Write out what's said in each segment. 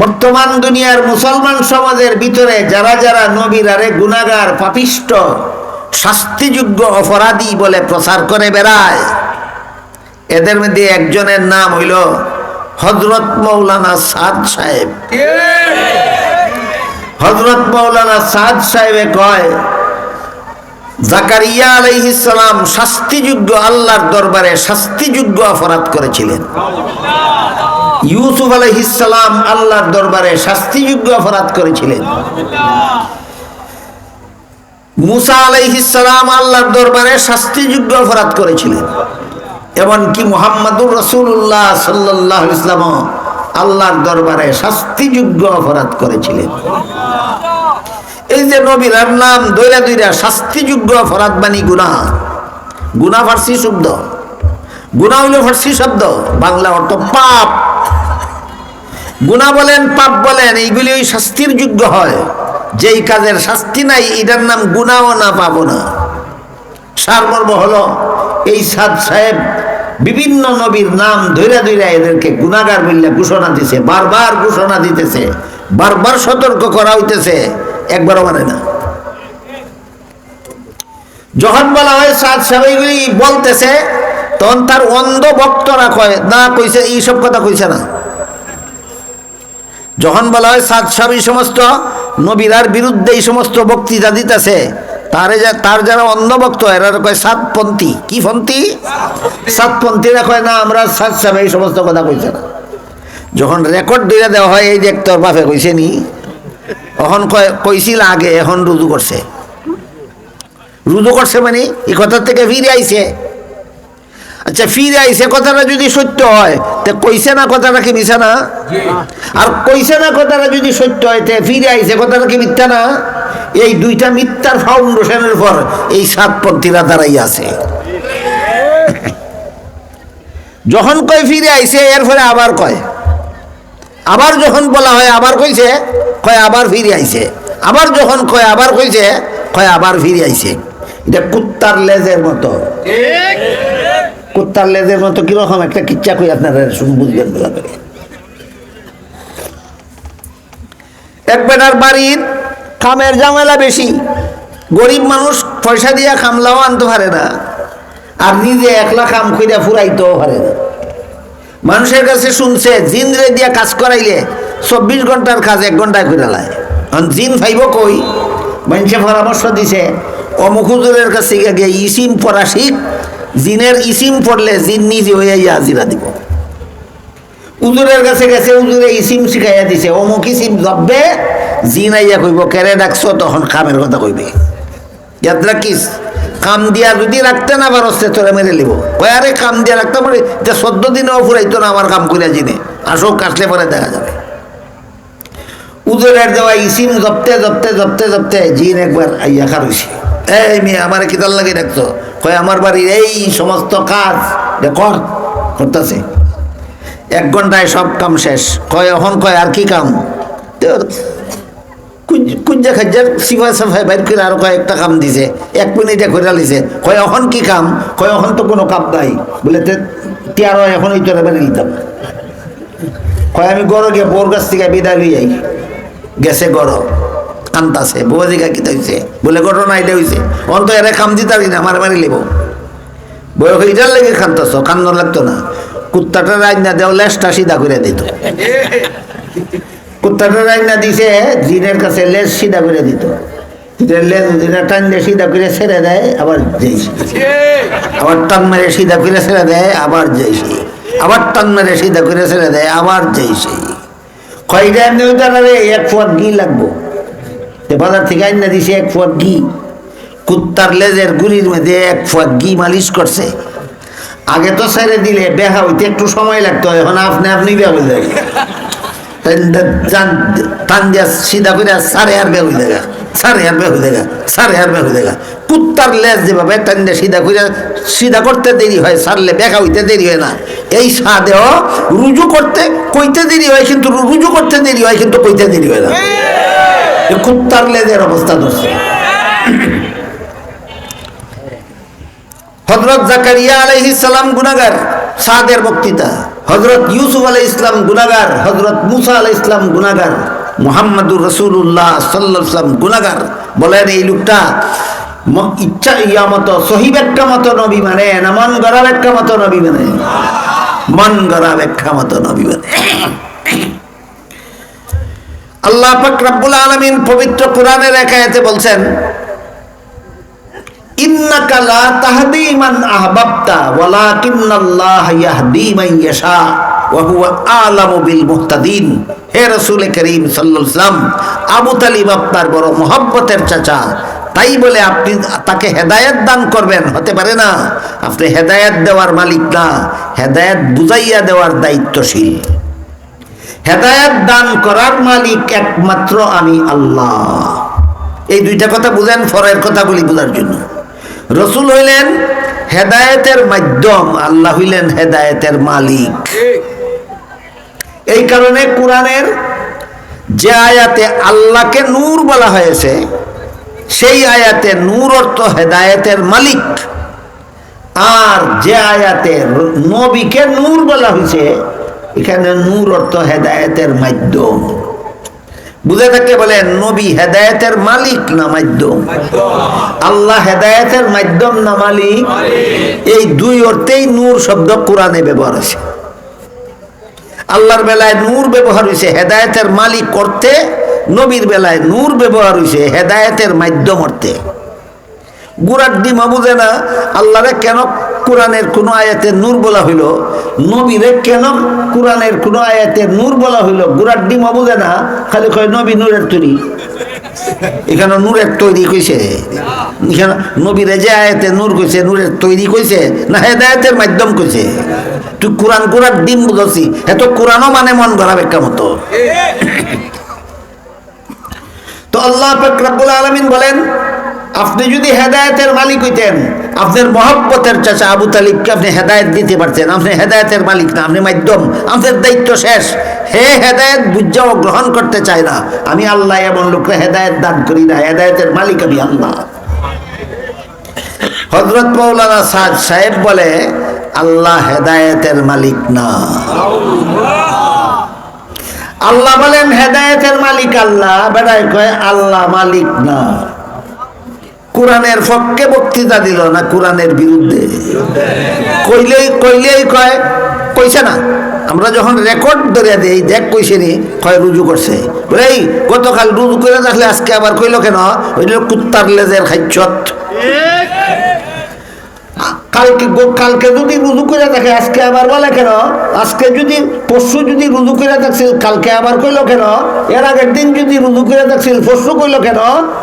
বর্তমান দুনিয়ার মুসলমান সমাজের ভিতরে যারা যারা নবীর আরে গুনাগার, পাপিষ্ট, শাস্তিযোগ্য অপরাধী বলে প্রচার করে বেড়ায়, এদের মধ্যে একজনের নাম হইল হজরত মৌলানা সাদ সাহেব। হজরত মৌলানা সাদ সাহেবে কয়, জাকারিয়া আলাইহিসালাম শাস্তিযোগ্য আল্লাহর দরবারে শাস্তিযোগ্য অপরাধ করেছিলেন। ইউসুফ আলাইহিসালাম আল্লাহর দরবারে শাস্তিযোগ্য অপরাধ করেছিলেন। মুসা আলাইহিসালাম আল্লাহর দরবারে শাস্তিযোগ্য অপরাধ করেছিলেন। এমনকি মোহাম্মদুর রসুল্লাহ সাল্লাহ ইসলাম আল্লাহর দরবারে শাস্তিযোগ্য অপরাধ করেছিলেন। এই যে নবীর নাম দৈরা দৈরা শাস্তিযোগ্য অপরাধ বাণী গুণা। গুণা ফার্সি শব্দ। গুণা হইল ফার্সি শব্দ। বাংলা অর্থ পাপ। গুণা বলেন, পাপ বলেন, এইগুলি ওই শাস্তির যোগ্য হয়। যেই কাজের শাস্তি নাই, এটার নাম গুণাও না পাবো না। সারমর্ম হলো, এই সাদ সাহেব বিভিন্ন নবীর নাম ধৈরা ধৈরা এদেরকে গুণাগার বললে ঘোষণা দিছে, বারবার ঘোষণা দিতেছে, বারবার সতর্ক করা হইতেছে, একবারও মানে না। যখন বলা হয় সাদ সাহেব এইগুলি বলতেছে, তখন তার অন্ধ ভক্তরা কয়, না, কইছে, এইসব কথা কইছে না। যখন বলা হয় সাদ সাহেব এই সমস্ত, নবীরার বিরুদ্ধে এই সমস্ত বক্তৃতা দিতেছে, তারে যা তার যারা অন্ধভক্ত, এরা কয় সাতপন্থী কি পন্থী? সাতপন্থীরা কয়, না, আমরা সাত সাহেব এই সমস্ত কথা কইছে না। যখন রেকর্ড দিয়ে দেওয়া হয়, এই দেখ তোর বাপে কইছে নি, তখন কয়, কইছিল আগে, এখন রুজু করছে। রুজু করছে মানে এই কথার থেকে ফিরে আইছে। আচ্ছা ফিরে আইছে কথাটা যদি সত্য হয় তে কইছে না কথাটা কি মিছা না? আর কইছে না কথাটা যদি সত্য হয় তে ফিরে আইছে কথাটা কি মিথ্যা না? এই দুইটা মিথ্যার ফাউন্ডেশনের পর এই সাতপন্থীরা দাঁড়াই আছে। যখন কয় ফিরে আইছে এর ফলে আবার কয়। আবার যখন বলা হয় আবার কইছে কয় আবার ফিরে আইছে। আবার যখন কয় আবার কইছে কয় আবার ফিরে আইছে। এটা কুত্তার লেজের মতো। কুত্তার লেজের মতো কীরকম একটা কিচ্ছা কই আপনারা বুঝবেন করে। এক বেটার বাড়ির কামের জামেলা বেশি। গরিব মানুষ পয়সা দিয়া খামলাও আনতে পারে না। আর নিজে একলা কাম কইরা ফুরাইতেও পারে না। মানুষের কাছে শুনছে জিনরে দিয়া কাজ করাইলে চব্বিশ ঘণ্টার কাজ এক ঘন্টায় করে লায়। জিন ফাইব কই? মানুষে পরামর্শ দিছে, অমুক হুজুরের কাছে গিয়ে ইসিম পড়া শিখ জিনের ইসিম পড়লে জিন নিজে হয়ে ইয়া হাজিরা দিব। উজুরের কাছে গেছে উজুরে ইসিম শিখাইয়া দিছে। অমুক ইসিম জব্বে জিন আইয়া কইব, কেরে ডাকছো? তখন কামের কথা কইবে। ইয়াদ রাখিস কাম দিয়া যদি রাখতে না পারছে তোরে মেরে লিব। কয়, আরে কাম দিয়া রাখতে পারে যে চোদ্দ দিনেও ফুরাইতো না আমার কাম করিয়া জিনে। আসো কাটলে পরে দেখা যাবে। উজুরের দেওয়া ইসিম জপতে জপতে জপতে জপতে জিন একবার আইয়া খারুছি এই মেয়ে, আমার কিতাল লাগে রাখতো কয়, আমার বাড়ির এই সমস্ত কাজ কর, করতেছে। এক ঘন্টায় সব কাম শেষ। কয়, এখন কয়, আর কি কাম? কুঞ্জা খাজ্জার সিফা সাফাই বাইর করে আরও কয়েকটা কাম দিছে। এক মিনিটে করে লিছে কয়, এখন কি কাম? কয়, এখন তো কোনো কাম নাই। বলে তেরো এখন ওই তোরা বেড়ে নিতাম কয়, আমি গড় গিয়ে বোর কাছ থেকে বিদায় লই যাই গেছে গড় কান্তাছে বউ দিঘা কি হইছে? বলে ঘটনা এটা হইছে। অন তো এরা কাম দিতারি না মারে মারি লেব। বয়স হইটার লেগে কান্তাছ কান্দ লাগতো না। কুত্তাটা রাজ না দেও লেজটা সিধা করে দিত। কুত্তাটা রাজ না দিছে, জিনের কাছে লেজ সিধা করে দিত। টান দিয়ে সিধা করে ছেড়ে দেয়, আবার যেইছি আবার টান মেরে সিধা করে ছেড়ে দেয়, আবার যেইছি আবার টান মেরে সিধা করে ছেড়ে দেয়, আবার যেইছি কয়টা এমনি এক ফুয়ার ঘি লাগবো। বাজার থেকে আইনা দিছে এক ফুয়ার ঘি। কুত্তার লেজের গুলির মধ্যে এক ফুয়ার ঘি মালিশ করছে। আগে তো ছেড়ে দিলে বেহা হইতে একটু সময় লাগতো, এখন আপনি আপনি বেহা হয়ে যায় টান দিয়া সিধা করে সাড়ে আর বেহ হয়ে দেখা সাড়ে আর বেহ হয়ে দেখা সাড়ে আর বেহ হয়ে দেখা কুত্তার লেজ যেভাবে টান দিয়ে সিধা করে সিধা করতে দেরি হয়, সারলে বেখা হইতে দেরি হয় না। এই সাদেও রুজু করতে কইতে দেরি হয়, কিন্তু রুজু করতে দেরি হয়, কিন্তু কইতে দেরি হয় না। কুত্তার লেজের অবস্থা ধরছে। হজরত জাকারিয়া আলাইহিস সালাম গুনাগার সাদের বক্তৃতা। হজরত ইউসুফ আলাই ইসলাম গুনাগার হজরত মুসা আলাই ইসলাম গুনাগার মোহাম্মদুর রসুল্লাহ সাল্লাহ ইসলাম গুনাগার বলেন, এই লোকটা ইচ্ছা ইয়া মতো সহি ব্যাখ্যা মতো নবী মানে না, মন গড়া ব্যাখ্যা মতো নবী মানে। মন গড়া ব্যাখ্যা মতো নবী মানে। আল্লাহ পাক আলামিন পবিত্র কোরআনের একায়াতে বলছেন বিল হে করিম বড় চাচা, তাই বলে আপনি তাকে হেদায়েত দান করবেন, হতে পারে না। আপনি হেদায়েত দেওয়ার মালিক না, হেদায়েত বুঝাইয়া দেওয়ার দায়িত্বশীল। হেদায়েত দান করার মালিক একমাত্র আমি আল্লাহ। এই দুইটা কথা বুঝেন, ফরের কথাগুলি বোঝার জন্য। রসুল হইলেন হেদায়েতের মাধ্যম, আল্লাহ হইলেন হেদায়েতের মালিক। এই কারণে কোরআনের যে আয়াতে আল্লাহকে নূর বলা হয়েছে, সেই আয়াতে নূর অর্থ হেদায়েতের মালিক। আর যে আয়াতে নবীকে নূর বলা হয়েছে এখানে নূর অর্থ হেদায়েতের মাধ্যম। বুঝে থাকলে বলেন, নবী হেদায়েতের মালিক না মাধ্যম? আল্লাহ হেদায়েতের মাধ্যম না মালিক? এই দুই অর্থেই নূর শব্দ কোরআনে ব্যবহার আছে। আল্লাহর বেলায় নূর ব্যবহার হয়েছে হেদায়েতের মালিক করতে নবীর বেলায় নূর ব্যবহার হয়েছে হেদায়েতের মাধ্যম অর্থে। গুড়ার ডিমা বুঝে না, আল্লাহরে কেন কোরআনের কোন আয়াতে নূর বলা হইল? নবীরে কেন কোরআনের কোন আয়াতে নূর বলা হইল? গুড়ার ডিমা বুঝে না খালি কয় নবী নূরের তৈরি। এখানে নূরের তৈরি কইছে। এখানে নবীরে যে আয়াতে নূর কইছে নূরের তৈরি কইছে না হেদায়তের মাধ্যম কইছে। তুই কোরআন কোরআন ডিম বুঝছি এত কোরআনও মানে মন গড়া বেকা মতো। তো আল্লাহ রব্বুল আলামিন বলেন আপনি যদি হেদায়েতের মালিক হইতেন, আপনার মহব্বতের চাচা আবু তালিবকে আপনি হেদায়েত দিতে পারতেন। আপনি হেদায়তের মালিক না, আপনি মাধ্যম, আপনার দায়িত্ব শেষ। হে হেদায়েত, বুঝাও, গ্রহণ করতে চায় না। আমি আল্লাহ এমন লোকরা হেদায়েত দান করি না, হেদায়েতের মালিক আমি আল্লাহ। হজরত মৌলানা সাদ সাহেব বলে, আল্লাহ হেদায়েতের মালিক না। আল্লাহ বলেন, হেদায়েতের মালিক আল্লাহ। বেড়ায় কয়, আল্লাহ মালিক না। কোরআনের পক্ষে বক্তৃতা দিল না কোরআনের বিরুদ্ধে? কইলেই কইলেই কয়, কইছে না। আমরা যখন রেকর্ড ধরে দিই, দেখ কইছে নি, কয় রুজু করছে। এই, গতকাল রুজু করে রাখলে আজকে আবার কইল কেন? ওই কুত্তার লেজের খাইছত কালকে কালকে যদি রুজু করে থাকে, আজকে আবার বলে কেন? আজকে যদি পরশু যদি রুজু করে থাকছিল, কালকে আবার কইল কেন? এর আগের দিন যদি রুজু করে দেখছিল পরশু কইল কেন?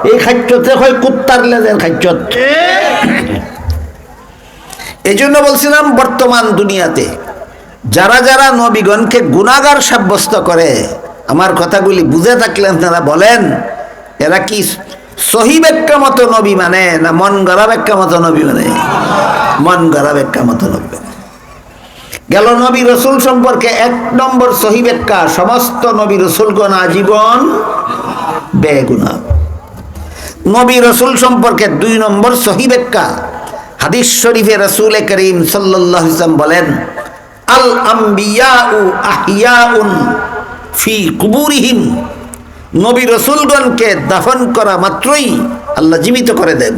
এই খাদ্যতে হয় কুত্তার লেজের খাদ্যত এই জন্য বলছিলাম, বর্তমান দুনিয়াতে যারা যারা নবীগণকে গুণাগার সাব্যস্ত করে, আমার কথাগুলি বুঝে থাকলেন তারা বলেন, এরা কি সহি ব্যাখ্যা মতো নবী মানে না মন গড়া ব্যাখ্যা মতো নবী মানে? মন গড়া ব্যাখ্যা মতো মানে গেল নবী রসুল সম্পর্কে এক নম্বর সহি ব্যাখ্যা, সমস্ত নবী রসুলগণ আজীবন বেগুনা নবী রসুল সম্পর্কে দুই নম্বর সহি ব্যাখ্যা, হাদিস শরীফে রসুল করিম সাল্লাহ ইসলাম বলেন, আল আম্বিয়াউ আহিয়াউন ফি কুবুরিহিম। নবী রসুলগণকে দাফন করা মাত্রই আল্লাহ জীবিত করে দেন।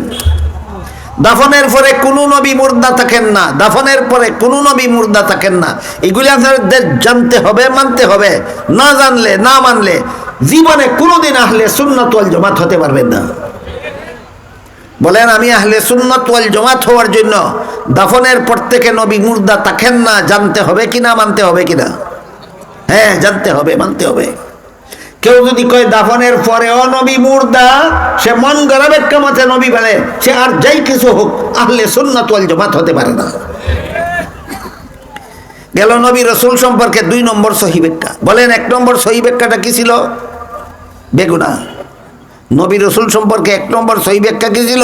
দাফনের পরে কোনো নবী মুর্দা থাকেন না, দাফনের পরে কোনো নবী মুর্দা থাকেন না। এগুলি আপনাদের জানতে হবে, মানতে হবে। না জানলে, না মানলে জীবনে কোনোদিন আহলে সুন্নত ওয়াল জমাত হতে পারবেন না। বলেন, আমি আহলে সুন্নত ওয়াল জমাত হওয়ার জন্য দাফনের পর থেকে নবী মুর্দা থাকেন না, জানতে হবে কিনা মানতে হবে কিনা হ্যাঁ জানতে হবে, মানতে হবে। কেউ যদি কয় দাফনের পরেও নবী মুর্দা, সে মন গড়াবে কামাতে নবী বলে, সে আর যাই কিছু হোক, আহলে সুন্নাত ওয়াল জামাত হতে পারে না। গেল নবী রসুল সম্পর্কে দুই নম্বর সহি বলেন, এক নম্বর সহি ব্যাখ্যাটা কি ছিল? বেগুনা। নবী রসুল সম্পর্কে এক নম্বর সহি ব্যাখ্যা কি ছিল?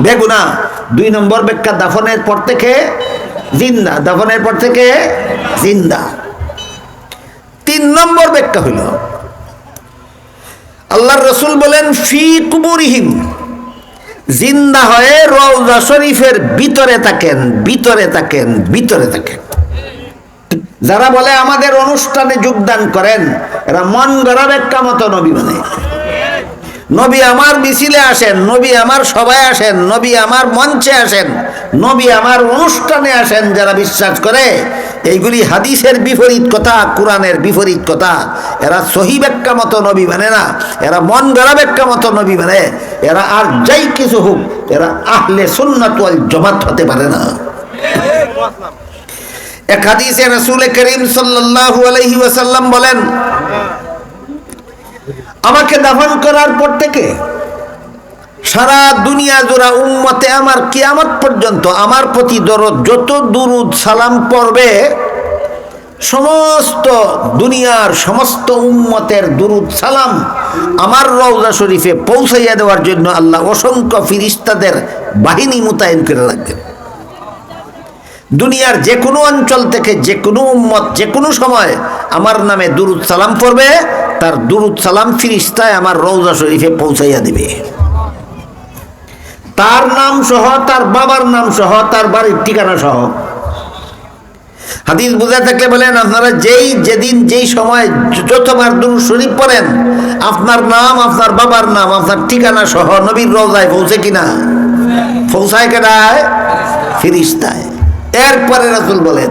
বেগুনা। দুই নম্বর ব্যাখ্যা, দাফনের পর থেকে জিন্দা। দাফনের পর থেকে জিন্দা। তিন নম্বর ব্যাখ্যা হইল আল্লাহর রসুল বলেন, ফি কুবুরিহিম জিন্দা হয়ে রওজা শরীফের ভিতরে থাকেন ভিতরে থাকেন ভিতরে থাকেন। যারা বলে আমাদের অনুষ্ঠানে যোগদান করেন, এরা মন গড়ার একটা মতো নবী মানে নবী আমার মিছিলে আসেন, নবী আমার সভায় আসেন, নবী আমার মঞ্চে আসেন, নবী আমার অনুষ্ঠানে আসেন যারা বিশ্বাস করে। এইগুলি হাদিসের বিপরীত কথা, কোরআনের বিপরীত কথা। এরা সহি ব্যাখ্যা মতো নবী মানে না। এরা মন গড়া ব্যাখ্যা মতো নবী মানে। এরা আর যাই কিছু হোক, এরা আহলে সুন্নাত ওয়াল জমাত হতে পারে না। এক হাদিসে রাসূল করিম সাল্লাল্লাহু আলাইহি ওয়াসাল্লাম বলেন আমাকে দাফন করার পর থেকে সারা দুনিয়া জোড়া উম্মতে আমার কিয়ামত পর্যন্ত আমার প্রতি দরদ যত দুরুদ সালাম পড়বে, সমস্ত দুনিয়ার সমস্ত উম্মতের দুরুদ সালাম আমার রওজা শরীফে পৌঁছাইয়া দেওয়ার জন্য আল্লাহ অসংখ্য ফিরিস্তাদের বাহিনী মোতায়েন করে রাখবেন। দুনিয়ার যে কোনো অঞ্চল থেকে যে কোনো উম্মত, যে কোনো সময় আমার নামে দুরুদ সালাম পড়বে তার দুরুদ সালাম ফিরিস্তায় আমার রৌজা শরীফে পৌঁছাইয়া দিবে। তার নাম সহ, তার বাবার নাম সহ, তার বাড়ির ঠিকানা সহ। হাদিস বুঝা থাকলে বলেন, আপনারা যেই যেদিন যেই সময় যতবার দুরুদ শরীফ পড়েন, আপনার নাম, আপনার বাবার নাম, আপনার ঠিকানা সহ নবীর রওজায় পৌঁছে কিনা? পৌঁছায় কেনায় ফিরিস্তায়। এরপরে রাসুল বলেন,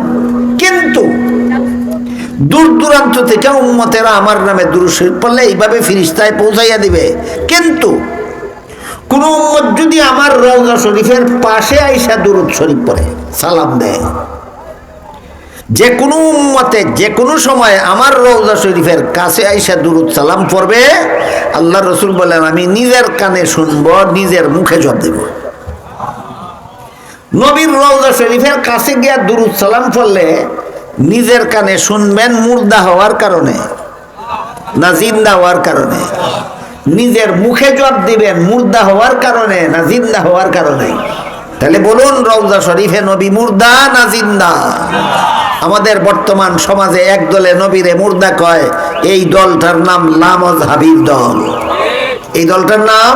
কিন্তু দূর দূরান্ত থেকে উম্মতেরা আমার নামে দুরুশরীফ পড়লে এইভাবে ফিরিস্তায় পৌঁছাইয়া দিবে। কিন্তু কোন উম্মত যদি আমার রওজা শরীফের পাশে আইসা দুরুদ শরীফ পড়ে, সালাম দেয়। যে কোনো উম্মতে, যে কোনো সময় আমার রওজা শরীফের কাছে আইসা দুরুদ, সালাম পড়বে আল্লাহ রসুল বলেন, আমি নিজের কানে শুনব, নিজের মুখে জব দেব। নবীর রওজা শরীফের কাছে গিয়া দুরুদ, সালাম পড়লে নিজের কানে শুনবেন মুর্দা হওয়ার কারণে না জিন্দা হওয়ার কারণে। নিজের মুখে জব দিবেন মুর্দা হওয়ার কারণে না জিন্দা হওয়ার কারণে। তাহলে বলুন, রওজা শরীফে নবী মুর্দা না জিন্দা? আমাদের বর্তমান সমাজে এক দলে নবীরে মুর্দা কয়, এই দলটার নাম লামজ হাবিব দল। এই দলটার নাম?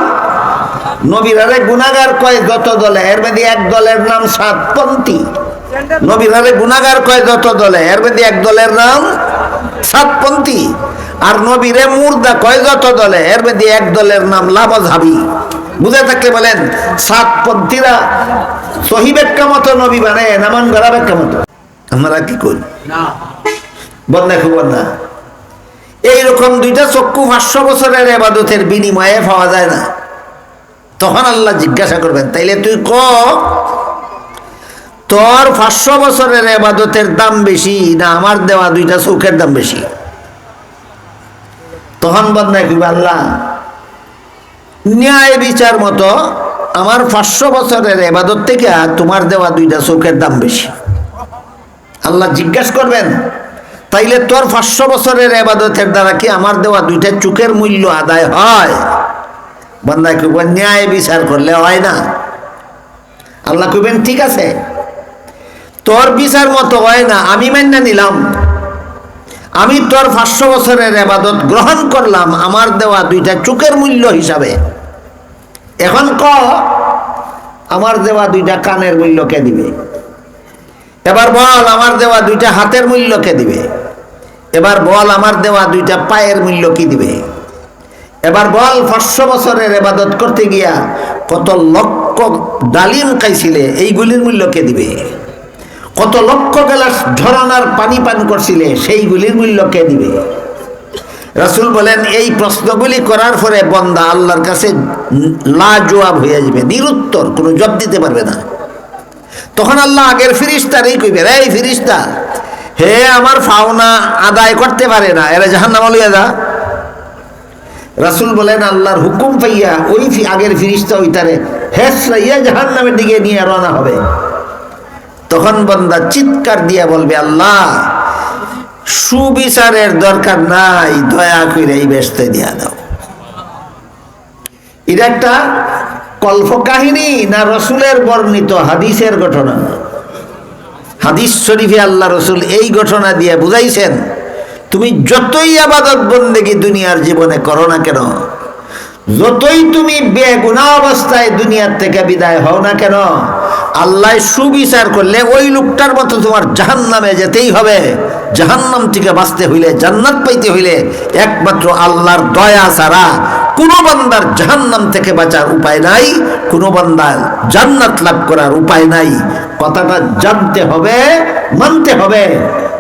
নবীরারে গুনাগার কয়, যত দলে এর মধ্যে এক দলের নাম সাতপন্থী। নবীরারে গুনাগার কয় যত দলে? এর মধ্যে এক দলের নাম সাতপন্থী। আর নবীরে মুর্দা কয় যত দলে? এর মধ্যে এক দলের নাম লামজহাবি। বুঝে থাকলে বলেন সাতপন্থীরা সহি ব্যাখ্যা মতো নবী মানে নামান গড়া ব্যাখ্যা মতো। আমরা কি করি? বন্যা খবর না এইরকম দুইটা চক্ষু পাঁচশো বছরের এবাদতের বিনিময়ে পাওয়া যায় না। তখন আল্লাহ জিজ্ঞাসা করবেন তাইলে তুই ক তোর পাঁচশো বছরের এবাদতের দাম বেশি না আমার দেওয়া দুইটা চৌকের দাম বেশি? তখন বদনায় কি আল্লাহ, ন্যায় বিচার মতো আমার পাঁচশো বছরের এবাদত থেকে তোমার দেওয়া দুইটা চৌকের দাম বেশি। আল্লাহ জিজ্ঞাসা করবেন, তাইলে তোর পাঁচশো বছরের এবাদতের দ্বারা কি আমার দেওয়া দুইটা চোখের মূল্য আদায় হয়? বান্দায় কইব, ন্যায় বিচার করলে হয় না। আল্লাহ কইবেন, ঠিক আছে। তোর বিচার মতো হয় না, আমি মান্য নিলাম। আমি তোর পাঁচশো বছরের এবাদত গ্রহণ করলাম, আমার দেওয়া দুইটা চোখের মূল্য হিসাবে। এখন ক, আমার দেওয়া দুইটা কানের মূল্য কে দিবে? এবার বল, আমার দেওয়া দুইটা হাতের মূল্য কে দিবে? এবার বল, আমার দেওয়া দুইটা পায়ের মূল্য কি দিবে? এবার বল, পাঁচশো বছরের এবাদত করতে গিয়া কত লক্ষ ডালিম খাইছিলে, এইগুলির মূল্য কে দিবে? কত লক্ষ গেলাস ঝরানার পানি পান করছিলে, সেইগুলির মূল্য কে দিবে? রাসুল বলেন, এই প্রশ্নগুলি করার পরে বন্দা আল্লাহর কাছে লা জবাব হয়ে যাবে, নিরুত্তর, কোনো জব দিতে পারবে না। তখন আল্লাহ আগের ফিরিস্তার এই কইবে এই ফিরিস্তা, হে আমার ফাওনা আদায় করতে পারে না, এরা জাহান নাম লইয়া যা। রাসুল বলেন, আল্লাহর হুকুম পাইয়া ওই আগের ফিরিস্তা ওইটারে হেসরাইয়া জাহান নামের দিকে নিয়ে রওনা হবে। তখন বন্দা চিৎকার দিয়া বলবে, আল্লাহ, সুবিচারের দরকার নাই, দয়া করে এই ব্যস্ত দিয়া দাও। এটা একটা কল্প কাহিনী না রসুলের বর্ণিত হাদিসের ঘটনা? হাদিস শরীফে আল্লাহ রসুল এই ঘটনা দিয়ে বুঝাইছেন, তুমি যতই আবাদত বন্দেগি দুনিয়ার জীবনে করো না কেন যতই তুমি বেগুনা অবস্থায় দুনিয়ার থেকে বিদায় হও না কেন, আল্লাহ সুবিচার করলে ওই লোকটার মতো তোমার জাহান নামে যেতেই হবে। জাহান্নাম থেকে বাঁচতে হইলে, জান্নাত পাইতে হইলে একমাত্র আল্লাহর দয়া ছাড়া কোনো বান্দার জাহান্নাম থেকে বাঁচার উপায় নাই, কোনো বান্দার জান্নাত লাভ করার উপায় নাই। কথাটা জানতে হবে, মানতে হবে।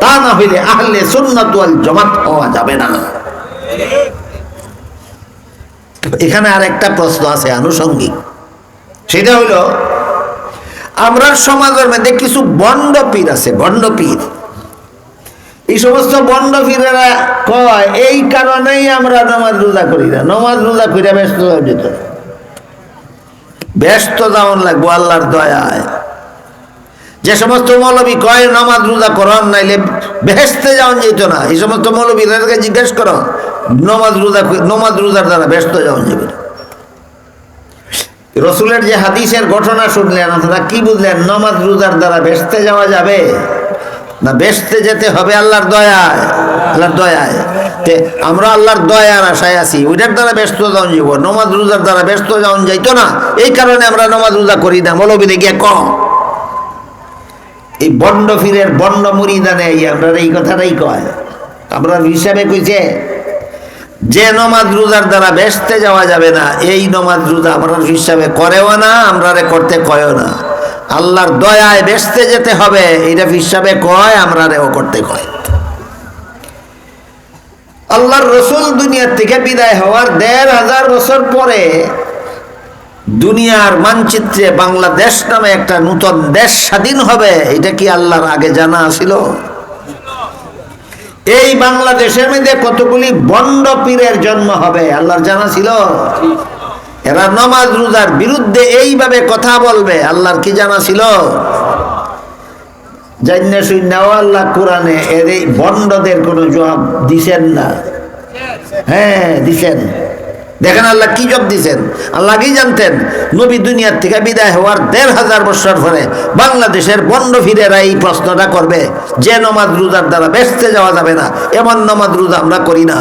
তা না হইলে আহলে সুন্নাত জামাত হওয়া যাবে না। এখানে আর একটা প্রশ্ন আছে আনুষঙ্গিক। সেটা হলো, আমরা সমাজের মধ্যে কিছু বন্ড পীর আছে, বন্ড পীর। এই সমস্ত বন্ড পীরেরা কয়, এই কারণেই আমরা নমাজ রোজা করি না, নমাজ রোজা করিয়া ব্যস্ত যাওয়া যেত। ব্যস্ত যাওয়ান লাগবো, আল্লাহর দয়ায়। যে সমস্ত মৌলবী কয়, নামাজ রোজা করন নাইলে বেহেস্তে যাওয়ান যেত না, এই সমস্ত মৌলবীদেরকে জিজ্ঞেস করো নমাজ রোজা নমাজ রোজার দ্বারা ব্যস্ত যাওয়ান যাবে রসুলের যে হাদিসের ঘটনা শুনলেন আপনারা কি বুঝলেন, নমাজ রোজার দ্বারা বেসতে যাওয়া যাবে না বেসতে যেতে হবে আল্লাহর দয়ায়? আল্লাহর দয়ায়। আমরা আল্লাহর দয়ার আশায় আছি, ওইটার দ্বারা ব্যস্ত যাওয়া যাব নমাজ রোজার দ্বারা ব্যস্ত যাওয়া যাইতো না। এই কারণে আমরা নমাজ রোজা করি না মৌলবীরে গিয়ে কম। এই বন্ড ফিরের বন্ড মুড়িদানে আমরা এই কথাটাই কয়। আমরা হিসাবে কইছে যে নমাজ রোজার দ্বারা বেসতে যাওয়া যাবে না, এই নমাজ রোজা আমরা হিসাবে করেও না আমরা করতে কয়ও না। আল্লাহর দয়ায় বেসতে যেতে হবে, এইটা হিসাবে কয় আমরা রেও করতে কয়। আল্লাহর রসুল দুনিয়ার থেকে বিদায় হওয়ার দেড় হাজার বছর পরে দুনিয়ার মানচিত্রে বাংলাদেশ নামে একটা নূতন দেশ স্বাধীন হবে, এটা কি আল্লাহর আগে জানা ছিল? এই বাংলাদেশের মধ্যে কতগুলি বন্ড পীরের জন্ম হবে? আল্লাহর জানা ছিল? এরা নমাজ রোজার বিরুদ্ধে এইভাবে কথা বলবে। আল্লাহর কি জানা ছিল? জান্না শুনাও আল্লাহ কোরআনে এর এই বন্ডদের কোনো জবাব দিছেন না। হ্যাঁ দিছেন। দেখেন আল্লাহ কি জব দিছেন আল্লাহ কি জানতেন, নবী দুনিয়ার থেকে বিদায় হওয়ার দেড় হাজার বছর পরে বাংলাদেশের বন্ড ফিরেরা এই প্রশ্নটা করবে, যে নমাজ রোজার দ্বারা বেসতে যাওয়া যাবে না, এমন নমাজ রোজা আমরা করি না।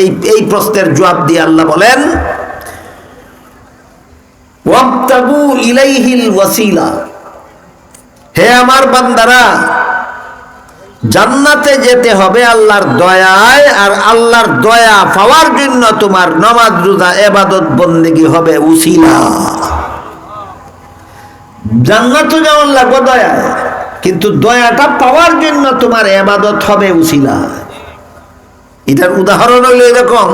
এই এই প্রশ্নের জবাব দিয়ে আল্লাহ বলেন হে আমার বান্দারা জান্নাতে যেতে হবে আল্লাহর দয়ায়, আর আল্লাহর দয়া পাওয়ার জন্য তোমার নমাজ, রোজা, এবাদত, বন্দেগী হবে উসিলা। জান্নাত যেমন লাগবে দয়ায়, কিন্তু দয়াটা পাওয়ার জন্য তোমার এবাদত হবে উসিলা। এটার উদাহরণ হলো এরকম।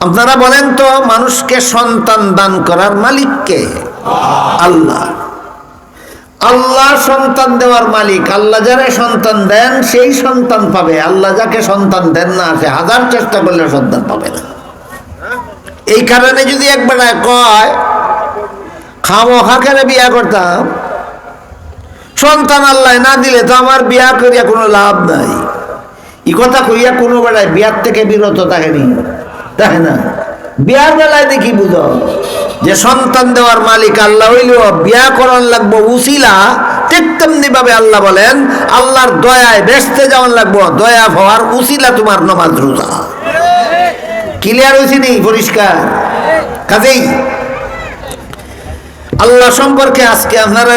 আপনারা বলেন তো, মানুষকে সন্তান দান করার মালিককে? আল্লাহ। আল্লাহ সন্তান দেওয়ার মালিক। আল্লাহ যারা সন্তান দেন, সেই সন্তান পাবে। আল্লাহ যাকে সন্তান দেন না, সে হাজার চেষ্টা করলে সন্তান পাবে না। এই কারণে যদি একবার কয়, খামো খাকেরে বিয়া করতাম? সন্তান আল্লাহ না দিলে তো আমার বিয়া করিয়া কোনো লাভ নাই। ই কথা কইয়া কোনো বেলায় বিয়ার থেকে বিরত থাকেনি। তাই না? বিয়ার বেলায় দেখি বুঝো। যে সন্তান দেওয়ার মালিক আল্লাহ হইল বিয়া করণ লাগবো উসিলা ঠিক তেমনি ভাবে আল্লাহ বলেন, আল্লাহর দয়ায় বেসতে যাওয়ান লাগবো, দয়া হওয়ার উসিলা তোমার নমাজ রোজা। ক্লিয়ার হয়েছে নি? পরিষ্কার? কাজেই। আল্লাহ সম্পর্কে আজকে আপনারা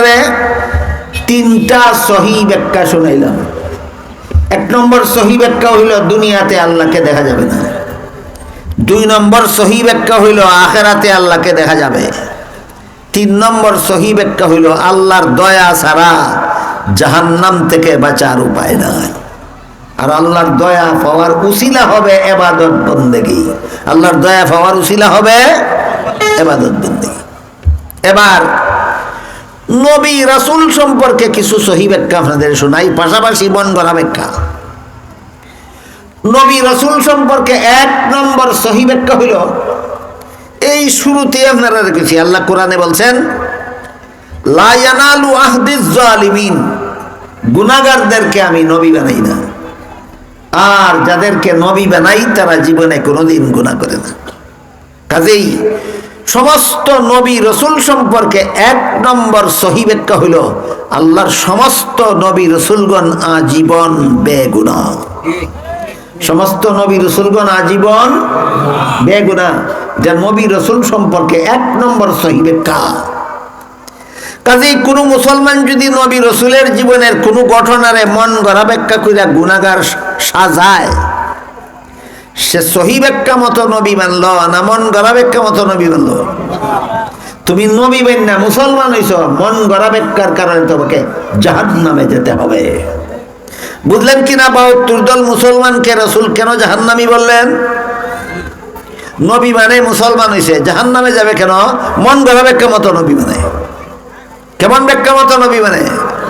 তিনটা সহি ব্যাখ্যা শোনাইলাম। এক নম্বর সহি ব্যাখ্যা হইল, দুনিয়াতে আল্লাহকে দেখা যাবে না। দুই নম্বর সহি ব্যাখ্যা হইল আখেরাতে আল্লাহকে দেখা যাবে। তিন নম্বর সহি ব্যাখ্যা হইল আল্লাহর দয়া ছাড়া জাহান্নাম থেকে বাঁচার উপায় নাই। আর আল্লাহর দয়া পাওয়ার উসিলা হবে এবাদত বন্দেগি। আল্লাহর দয়া পাওয়ার উসিলা হবে এবাদত বন্দেগি। এবার নবী রাসুল সম্পর্কে কিছু সহি ব্যাখ্যা আপনাদের শোনাই, পাশাপাশি গড়া ব্যাখ্যা। নবী রসুল সম্পর্কে এক নম্বর সহি ব্যাখ্যা হইল, এই শুরুতে আপনারা রেখেছি আল্লাহ কোরআনে বলছেন লায়ানালু আহদিস জালিমিন গুনাগারদেরকে আমি নবী বানাই না। আর যাদেরকে নবী বানাই, তারা জীবনে কোনোদিন গুণা করে না। কাজেই সমস্ত নবী রসুল সম্পর্কে এক নম্বর সহি ব্যাখ্যা হইল, আল্লাহর সমস্ত নবী রসুলগণ আজীবন বেগুনা সমস্ত নবী রসুলগণ আজীবন বেগুনা, যা নবী রসুল সম্পর্কে এক নম্বর সহি ব্যাখ্যা। কাজেই কোনো মুসলমান যদি নবী রসুলের জীবনের কোনো ঘটনারে মন গড়া ব্যাখ্যা কইরা গুণাগার সাজায়, সে সহি ব্যাখ্যা মতো নবী মানল না মন গড়া ব্যাখ্যা মতো নবী মানল? তুমি নবী বেন না মুসলমান হইছ, মন গড়া ব্যাখ্যার কারণে তোমাকে জাহান নামে যেতে হবে। বুঝলেন কি না বাহাত্তর দল মুসলমানকে রসুল কেন জাহান্নামি বললেন? নবী মানে মুসলমান হয়েছে জাহান নামে যাবে কেন? মন গড়া ব্যাখ্যা মতো নবী মানে। কেমন ব্যাখ্যা মতো নবী মানে?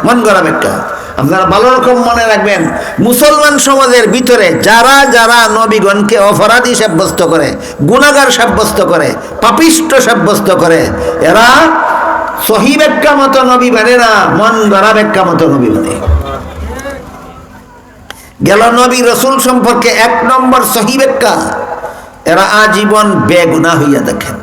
মন গড়া ব্যাখ্যা। আপনারা ভালো রকম মনে রাখবেন, মুসলমান সমাজের ভিতরে যারা যারা নবীগণকে অপরাধী সাব্যস্ত করে গুণাগার সাব্যস্ত করে, পাপিষ্ট সাব্যস্ত করে, এরা সহি ব্যাখ্যা মতো নবী মানে না, মন গড়া ব্যাখ্যা মতো নবী মানে। গেল নবী রসুল সম্পর্কে এক নম্বর সহি ব্যাখ্যা এরা আজীবন বেগুনা হইয়া দেখেন।